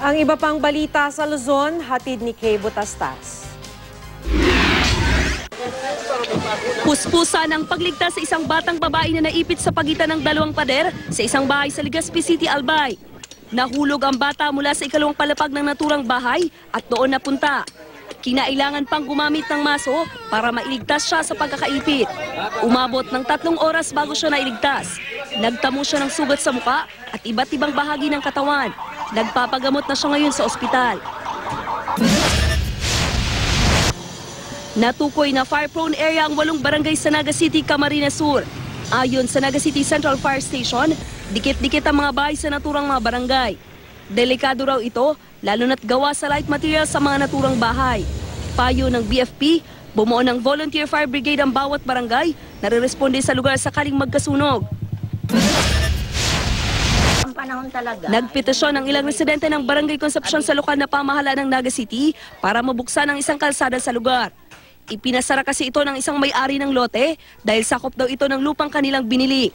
Ang iba pang balita sa Luzon, hatid ni Kay Butastas. Puspusan ang pagligtas sa isang batang babae na naipit sa pagitan ng dalawang pader sa isang bahay sa Legazpi City, Albay. Nahulog ang bata mula sa ikalawang palapag ng naturang bahay at doon napunta. Kinailangan pang gumamit ng maso para mailigtas siya sa pagkakaipit. Umabot ng tatlong oras bago siya nailigtas. Nagtamo siya ng sugat sa muka at iba't ibang bahagi ng katawan. Nagpapagamot na siya ngayon sa ospital. Natukoy na fire-prone area ang walong barangay sa Naga City, Camarines Sur. Ayon sa Naga City Central Fire Station, dikit-dikit ang mga bahay sa naturang mga barangay. Delikado raw ito, lalo na't gawa sa light material sa mga naturang bahay. Payo ng BFP, bumuo ng volunteer fire brigade ang bawat barangay na re-responde sa lugar sakaling magkasunog. Panahon talaga. Nagpetisyon ang ilang residente ng Barangay Concepcion sa lokal na pamahalaan ng Naga City para mabuksan ang isang kalsada sa lugar. Ipinasara kasi ito ng isang may-ari ng lote dahil sakop daw ito ng lupang kanilang binili.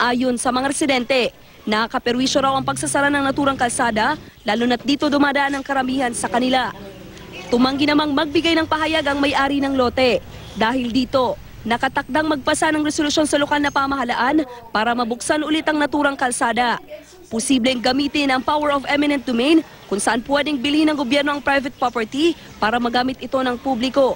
Ayon sa mga residente, nakakaperwisyo raw ang pagsasara ng naturang kalsada lalo na't dito dumadaan ang karamihan sa kanila. Tumanggi namang magbigay ng pahayag ang may-ari ng lote. Dahil dito, nakatakdang magpasa ng resolusyon sa lokal na pamahalaan para mabuksan ulit ang naturang kalsada. Posibleng gamitin ang power of eminent domain kung saan pwedeng bilhin ng gobyerno ang private property para magamit ito ng publiko.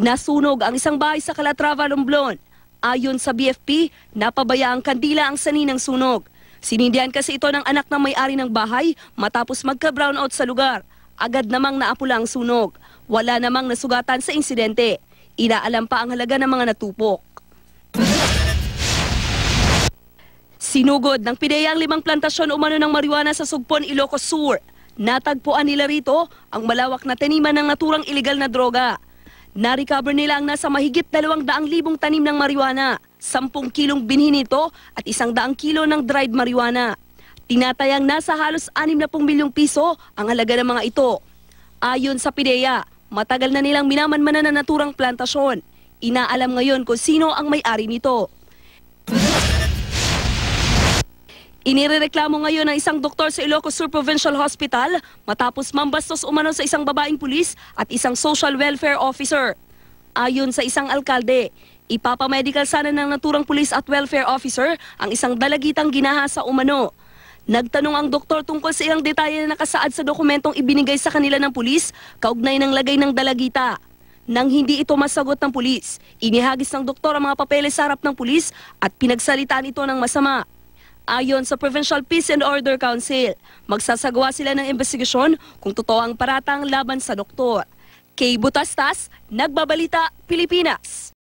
Nasunog ang isang bahay sa Calatrava, Lumblon. Ayon sa BFP, napabaya ang kandila ang sani ng sunog. Sinindihan kasi ito ng anak ng may-ari ng bahay matapos magka-brownout sa lugar. Agad namang naapula ang sunog. Wala namang nasugatan sa insidente. Inaalam pa ang halaga ng mga natupok. Sinugod ng PIDEA ang limang plantasyon umano ng marijuana sa Sugpon, Ilocos Sur. Natagpuan nila rito ang malawak na taniman ng naturang ilegal na droga. Na-recover nila ang nasa mahigit 200,000 tanim ng marijuana, 10 kilong binhi nito at 100 kilo ng dried marijuana. Tinatayang nasa halos 60 milyong piso ang halaga ng mga ito. Ayon sa PIDEA, matagal na nilang minamanmanan na naturang plantasyon. Inaalam ngayon kung sino ang may-ari nito. Inirereklamo ngayon ng isang doktor sa Ilocos Sur Provincial Hospital matapos mambastos umano sa isang babaeng pulis at isang social welfare officer. Ayon sa isang alkalde, ipapamedical sana ng naturang pulis at welfare officer ang isang dalagitang ginahasa umano. Nagtanong ang doktor tungkol sa ilang detalye na nakasaad sa dokumentong ibinigay sa kanila ng pulis kaugnay ng lagay ng dalagita. Nang hindi ito masagot ng pulis, inihagis ng doktor ang mga papeles sa harap ng pulis at pinagsalitaan ito ng masama. Ayon sa Provincial Peace and Order Council, magsasagawa sila ng investigasyon kung totoo ang paratang laban sa doktor. Kay Butastas, Nagbabalita, Pilipinas.